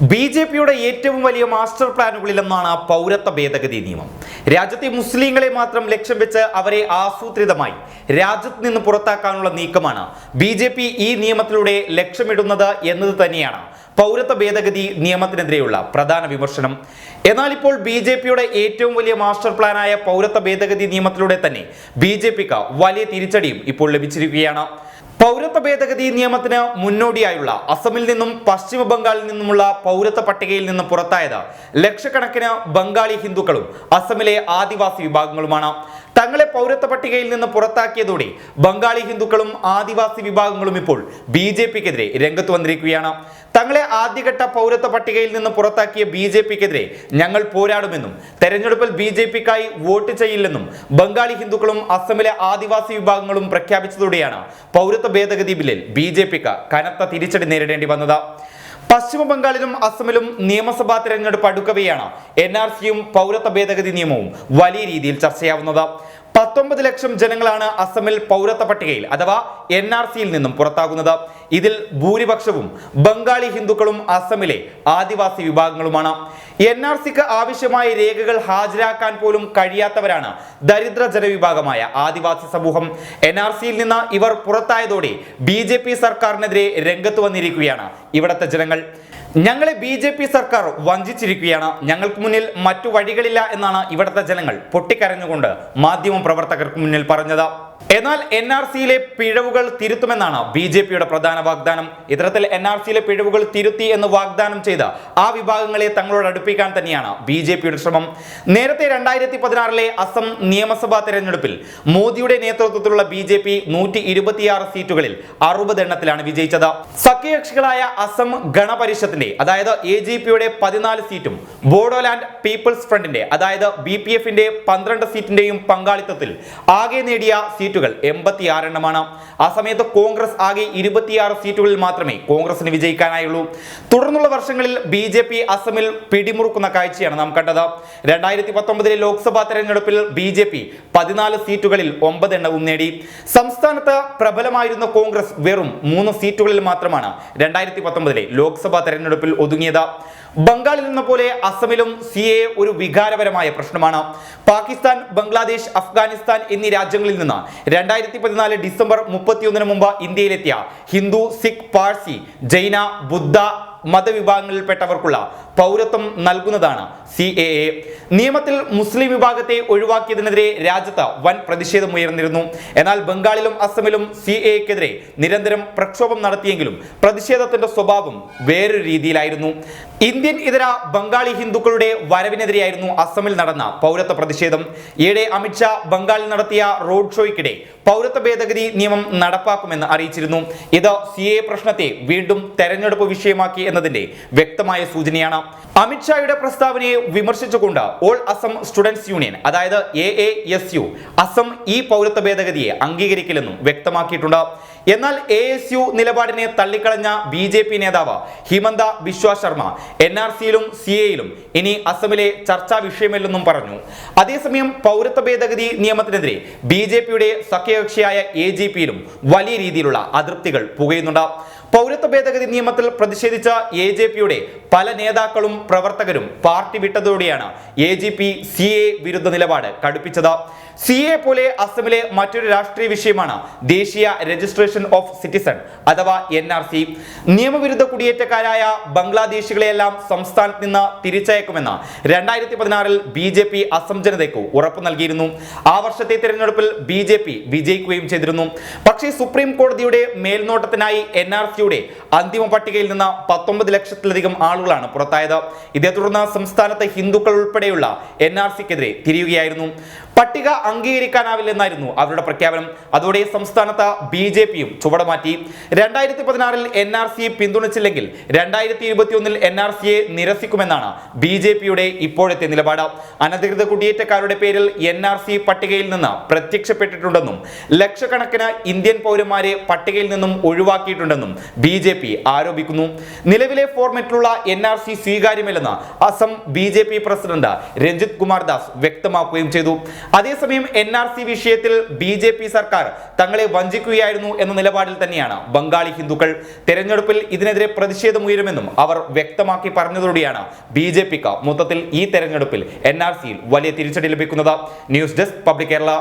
B J പിയുടെ ഏറ്റവും വലിയ മാസ്റ്റർ പ്ലാനുകളിലൊന്നാണ് പൗരത്വ ഭേദഗതി നിയമം. രാജ്യത്തെ മുസ്ലിങ്ങളെ മാത്രം ലക്ഷ്യം വെച്ച് അവരെ ആസൂത്രിതമായി രാജ്യത്ത് നിന്ന് പുറത്താക്കാനുള്ള നീക്കമാണ് ബി ഈ നിയമത്തിലൂടെ ലക്ഷ്യമിടുന്നത് എന്നത് തന്നെയാണ് പൗരത്വ ഭേദഗതി നിയമത്തിനെതിരെയുള്ള പ്രധാന വിമർശനം. എന്നാൽ ഇപ്പോൾ ബി ജെ പിയുടെ ഏറ്റവും വലിയ മാസ്റ്റർ പ്ലാനായ പൗരത്വ ഭേദഗതി നിയമത്തിലൂടെ തന്നെ ബി ജെ പിക്ക് വലിയ തിരിച്ചടിയും ഇപ്പോൾ ലഭിച്ചിരിക്കുകയാണ്. പൗരത്വ ഭേദഗതി നിയമത്തിന് മുന്നോടിയായുള്ള അസമിൽ നിന്നും പശ്ചിമ ബംഗാളിൽ നിന്നുമുള്ള പൗരത്വ പട്ടികയിൽ നിന്ന് പുറത്തായത് ലക്ഷക്കണക്കിന് ബംഗാളി ഹിന്ദുക്കളും അസമിലെ ആദിവാസി വിഭാഗങ്ങളുമാണ്. തങ്ങളെ പൗരത്വ പട്ടികയിൽ നിന്ന് പുറത്താക്കിയതോടെ ബംഗാളി ഹിന്ദുക്കളും ആദിവാസി വിഭാഗങ്ങളും ഇപ്പോൾ ബി ജെ പിക്കെതിരെ രംഗത്ത് വന്നിരിക്കുകയാണ്. തങ്ങളെ ആദ്യഘട്ട പൗരത്വ പട്ടികയിൽ നിന്ന് പുറത്താക്കിയ ബി ജെ പിക്കെതിരെ ഞങ്ങൾ പോരാടുമെന്നും തെരഞ്ഞെടുപ്പിൽ ബി ജെ പിക്കായി വോട്ട് ചെയ്യില്ലെന്നും ബംഗാളി ഹിന്ദുക്കളും അസമിലെ ആദിവാസി വിഭാഗങ്ങളും പ്രഖ്യാപിച്ചതോടെയാണ് പൗരത്വ ഭേദഗതി ബില്ലിൽ ബി ജെ പിക്ക് കനത്ത തിരിച്ചടി നേരിടേണ്ടി വന്നത്. പശ്ചിമ ബംഗാളിലും അസമിലും നിയമസഭാ തെരഞ്ഞെടുപ്പ് അടുക്കവെയാണ് എൻ ആർ സിയും പൗരത്വ ഭേദഗതി നിയമവും വലിയ രീതിയിൽ ചർച്ചയാവുന്നത്. പത്തൊമ്പത് ലക്ഷം ജനങ്ങളാണ് അസമിൽ പൗരത്വ പട്ടികയിൽ അഥവാ എൻ ആർ സിയിൽ നിന്നും പുറത്താകുന്നത്. ഇതിൽ ഭൂരിപക്ഷവും ബംഗാളി ഹിന്ദുക്കളും അസമിലെ ആദിവാസി വിഭാഗങ്ങളുമാണ്. എൻ ആർ സിക്ക് ആവശ്യമായ രേഖകൾ ഹാജരാക്കാൻ പോലും കഴിയാത്തവരാണ് ദരിദ്ര ജനവിഭാഗമായ ആദിവാസി സമൂഹം. എൻ ആർ സിയിൽ നിന്ന് ഇവർ പുറത്തായതോടെ ബി സർക്കാരിനെതിരെ രംഗത്ത് വന്നിരിക്കുകയാണ് ഇവിടുത്തെ ജനങ്ങൾ. ഞങ്ങളെ ബി ജെ പി സർക്കാർ വഞ്ചിച്ചിരിക്കുകയാണ്. ഞങ്ങൾക്ക് മുന്നിൽ മറ്റു വഴികളില്ല എന്നാണ് ഇവിടുത്തെ ജനങ്ങൾ പൊട്ടിക്കരഞ്ഞുകൊണ്ട് മാധ്യമ പ്രവർത്തകർക്ക് മുന്നിൽ പറഞ്ഞത്. എന്നാൽ എൻ ആർ സിയിലെ പിഴവുകൾ തിരുത്തുമെന്നാണ് ബി ജെ പിയുടെ പ്രധാന വാഗ്ദാനം. ഇത്തരത്തിൽ എൻ ആർ സിയിലെ പിഴവുകൾ തിരുത്തി എന്ന് വാഗ്ദാനം ചെയ്ത ആ വിഭാഗങ്ങളെ തങ്ങളോട് അടുപ്പിക്കാൻ തന്നെയാണ് ബി ജെ പിയുടെ ശ്രമം. നേരത്തെ രണ്ടായിരത്തി പതിനാറിലെ അസം നിയമസഭാ തെരഞ്ഞെടുപ്പിൽ മോദിയുടെ നേതൃത്വത്തിലുള്ള ബി ജെ പി നൂറ്റി ഇരുപത്തിയാറ് സീറ്റുകളിൽ അറുപത് എണ്ണത്തിലാണ് വിജയിച്ചത്. സഖ്യകക്ഷികളായ അസം ഗണപരിഷത്തിന്റെ അതായത് എ ജി പിയുടെ പതിനാല് സീറ്റും ബോഡോലാൻഡ് പീപ്പിൾസ് ഫ്രണ്ടിന്റെ അതായത് ബി പി എഫിന്റെ പന്ത്രണ്ട് സീറ്റിന്റെയും പങ്കാളിത്തത്തിൽ ആകെ നേടിയ സീറ്റുകൾ എൺപത്തിയാറ് എണ്ണമാണ് ആ സമയത്ത് കോൺഗ്രസ് ആകെ ഇരുപത്തിയാറ് സീറ്റുകളിൽ മാത്രമേ കോൺഗ്രസിന് വിജയിക്കാനായുള്ളൂ. തുടർന്നുള്ള വർഷങ്ങളിൽ ബി ജെ പി അസമിൽ പിടിമുറുക്കുന്ന കാഴ്ചയാണ് നാം കണ്ടത്. രണ്ടായിരത്തി പത്തൊമ്പതിലെ ലോക്സഭാ തെരഞ്ഞെടുപ്പിൽ ബി ജെ പി പതിനാല് സീറ്റുകളിൽ ഒമ്പത് എണ്ണവും നേടി. സംസ്ഥാനത്ത് പ്രബലമായിരുന്ന കോൺഗ്രസ് വെറും മൂന്ന് സീറ്റുകളിൽ മാത്രമാണ് രണ്ടായിരത്തി പത്തൊമ്പതിലെ ലോക്സഭാ തെരഞ്ഞെടുപ്പിൽ ഒതുങ്ങിയത്. ബംഗാളിൽ നിന്ന പോലെ അസമിലും സി എ ഒരു വികാരപരമായ പ്രശ്നമാണ്. പാകിസ്ഥാൻ ബംഗ്ലാദേശ് അഫ്ഗാനിസ്ഥാൻ എന്നീ രാജ്യങ്ങളിൽ നിന്ന് രണ്ടായിരത്തി പതിനാല് ഡിസംബർ മുപ്പത്തിയൊന്നിന് മുമ്പ് ഇന്ത്യയിലെത്തിയ ഹിന്ദു സിഖ് പാഴ്സി ജൈന ബുദ്ധ മതവിഭാഗങ്ങളിൽപ്പെട്ടവർക്കുള്ള പൗരത്വം നൽകുന്നതാണ് സി എ എ നിയമത്തിൽ മുസ്ലിം വിഭാഗത്തെ ഒഴിവാക്കിയതിനെതിരെ രാജ്യത്ത് വൻ പ്രതിഷേധം ഉയർന്നിരുന്നു. എന്നാൽ ബംഗാളിലും അസമിലും സി എക്കെതിരെ നിരന്തരം പ്രക്ഷോഭം നടത്തിയെങ്കിലും പ്രതിഷേധത്തിന്റെ സ്വഭാവം വേറൊരു രീതിയിലായിരുന്നു. ഇന്ത്യൻ ഇതര ബംഗാളി ഹിന്ദുക്കളുടെ വരവിനെതിരെയായിരുന്നു അസമിൽ നടന്ന പൗരത്വ പ്രതിഷേധം. ഈയിടെ അമിത്ഷാ ബംഗാളിൽ നടത്തിയ റോഡ് ഷോയ്ക്കിടെ പൗരത്വ ഭേദഗതി നിയമം നടപ്പാക്കുമെന്ന് അറിയിച്ചിരുന്നു. ഇത് സി എ പ്രശ്നത്തെ വീണ്ടും തെരഞ്ഞെടുപ്പ് വിഷയമാക്കി എന്നതിന്റെ വ്യക്തമായ സൂചനയാണ്. അമിത്ഷായുടെ പ്രസ്താവനയെ വിമർശിച്ചുകൊണ്ട് ഓൾ അസം സ്റ്റുഡൻസ് യൂണിയൻ അതായത് A A S U Assam ഈ പൗരത്വ ഭേദഗതിയെ അംഗീകരിക്കില്ലെന്നും വ്യക്തമാക്കിയിട്ടുണ്ട്. എന്നാൽ എ എസ് യു നിലപാടിനെ തള്ളിക്കളഞ്ഞ ബി ജെ പി നേതാവ് ഹിമന്ത ബിശ്വ ശർമ്മ എൻ ആർ സിയിലും സി എയിലും ഇനി അസമിലെ ചർച്ചാ വിഷയമല്ലെന്നും പറഞ്ഞു. അതേസമയം പൗരത്വ ഭേദഗതി നിയമത്തിനെതിരെ ബി ജെ പിയുടെ സഖ്യകക്ഷിയായ എ ജി പിയിലും വലിയ രീതിയിലുള്ള അതൃപ്തികൾ പുകയുന്നുണ്ട്. പൗരത്വ ഭേദഗതി നിയമത്തിൽ പ്രതിഷേധിച്ച എ ജെ പിയുടെ പല നേതാക്കളും പ്രവർത്തകരും party വിട്ടതോടെയാണ് A G P C A വിരുദ്ധ നിലപാട് കടുപ്പിച്ചത്. സി എ പോലെ അസമിലെ മറ്റൊരു രാഷ്ട്രീയ വിഷയമാണ് ദേശീയ രജിസ്ട്രേഷൻ ഓഫ് സിറ്റിസൺ അഥവാ എൻ ആർ സി. നിയമവിരുദ്ധ കുടിയേറ്റക്കാരായ ബംഗ്ലാദേശികളെയെല്ലാം സംസ്ഥാനത്ത് നിന്ന് തിരിച്ചയക്കുമെന്ന് രണ്ടായിരത്തി പതിനാറിൽ ബി ജെ പി അസം ജനതയ്ക്ക് ഉറപ്പു നൽകിയിരുന്നു. ആ വർഷത്തെ തിരഞ്ഞെടുപ്പിൽ ബി ജെ പി വിജയിക്കുകയും ചെയ്തിരുന്നു. പക്ഷേ സുപ്രീം കോടതിയുടെ മേൽനോട്ടത്തിനായി എൻ ആർ സിയുടെ അന്തിമ പട്ടികയിൽ നിന്ന് പത്തൊമ്പത് ലക്ഷത്തിലധികം ആളുകളാണ് പുറത്തായത്. ഇതേ തുടർന്ന് സംസ്ഥാനത്തെ ഹിന്ദുക്കൾ ഉൾപ്പെടെയുള്ള എൻ ആർ സിക്കെതിരെ തിരിയുകയായിരുന്നു. പട്ടിക അംഗീകരിക്കാനാവില്ലെന്നായിരുന്നു അവരുടെ പ്രഖ്യാപനം. അതോടെ സംസ്ഥാനത്ത് ബി ജെ പിയും ചുവടുമാറ്റി. രണ്ടായിരത്തി പതിനാറിൽ എൻ ആർ സിയെ പിന്തുണച്ചില്ലെങ്കിൽ രണ്ടായിരത്തി ഇരുപത്തിയൊന്നിൽ എൻ ആർ സിയെ നിരസിക്കുമെന്നാണ് ബി ജെ പിയുടെ ഇപ്പോഴത്തെ നിലപാട്. അനധികൃത കുടിയേറ്റക്കാരുടെ പേരിൽ എൻ ആർ സി പട്ടികയിൽ നിന്ന് പ്രത്യക്ഷപ്പെട്ടിട്ടുണ്ടെന്നും ലക്ഷക്കണക്കിന് ഇന്ത്യൻ പൗരന്മാരെ പട്ടികയിൽ നിന്നും ഒഴിവാക്കിയിട്ടുണ്ടെന്നും ബി ജെ പി ആരോപിക്കുന്നു. നിലവിലെ ഫോർമാറ്റിലുള്ള N R C സ്വീകാര്യമല്ലെന്ന് Assam B J P president Ranjit Kumar Das വ്യക്തമാക്കുകയും ചെയ്തു. അതേസമയം എൻ ആർ സി വിഷയത്തിൽ ബി ജെ പി സർക്കാർ തങ്ങളെ വഞ്ചിക്കുകയായിരുന്നു എന്ന നിലപാടിൽ തന്നെയാണ് ബംഗാളി ഹിന്ദുക്കൾ. തെരഞ്ഞെടുപ്പിൽ ഇതിനെതിരെ പ്രതിഷേധമുയരുമെന്നും അവർ വ്യക്തമാക്കി പറഞ്ഞതോടെയാണ് ബി ജെ പിക്ക് മൊത്തത്തിൽ ഈ തെരഞ്ഞെടുപ്പിൽ എൻ ആർ സിയിൽ വലിയ തിരിച്ചടി ലഭിക്കുന്നത്. News desk public Kerala.